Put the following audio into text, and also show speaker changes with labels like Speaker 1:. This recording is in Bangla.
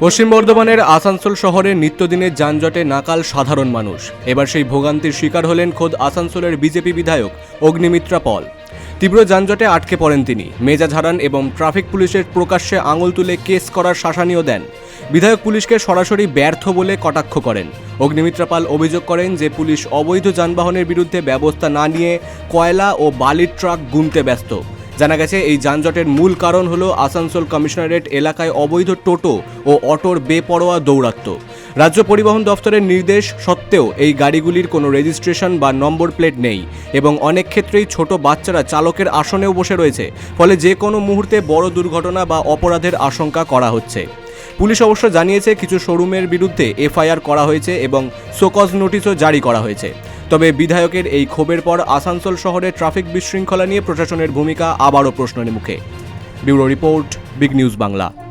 Speaker 1: পশ্চিম বর্ধমানের আসানসোল শহরের নিত্যদিনের যানজটে নাকাল সাধারণ মানুষ। এবার সেই ভোগান্তির শিকার হলেন খোদ আসানসোলের বিজেপি বিধায়ক অগ্নিমিত্রা পল। তীব্র যানজটে আটকে পড়েন তিনি। মেজাজ হারান এবং ট্রাফিক পুলিশের প্রকাশ্যে আঙুল তুলে কেস করার শাসানিও দেন। বিধায়ক পুলিশকে সরাসরি ব্যর্থ বলে কটাক্ষ করেন। অগ্নিমিত্রা পাল অভিযোগ করেন যে পুলিশ অবৈধ যানবাহনের বিরুদ্ধে ব্যবস্থা না নিয়ে কয়লা ও বালির ট্রাক গুনতে ব্যস্ত। জানা গেছে, এই যানজটের মূল কারণ হলো আসানসোল কমিশনারেট এলাকায় অবৈধ টোটো ও অটোর বেপরোয়া দৌরাত্ম রাজ্য পরিবহন দফতরের নির্দেশ সত্ত্বেও এই গাড়িগুলির কোনো রেজিস্ট্রেশন বা নম্বর প্লেট নেই এবং অনেক ক্ষেত্রেই ছোট বাচ্চারা চালকের আসনেও বসে রয়েছে, ফলে যে কোনো মুহূর্তে বড় দুর্ঘটনা বা অপরাধের আশঙ্কা করা হচ্ছে। পুলিশ অবশ্য জানিয়েছে, কিছু শোরুমের বিরুদ্ধে এফআইআর করা হয়েছে এবং সোকজ নোটিশও জারি করা হয়েছে। তবে বিধায়কের এই ক্ষোভের পর আসানসোল শহরে ট্রাফিক বিশৃঙ্খলা নিয়ে প্রশাসনের ভূমিকা আবারও প্রশ্নের মুখে। Bureau report, big news Bangla.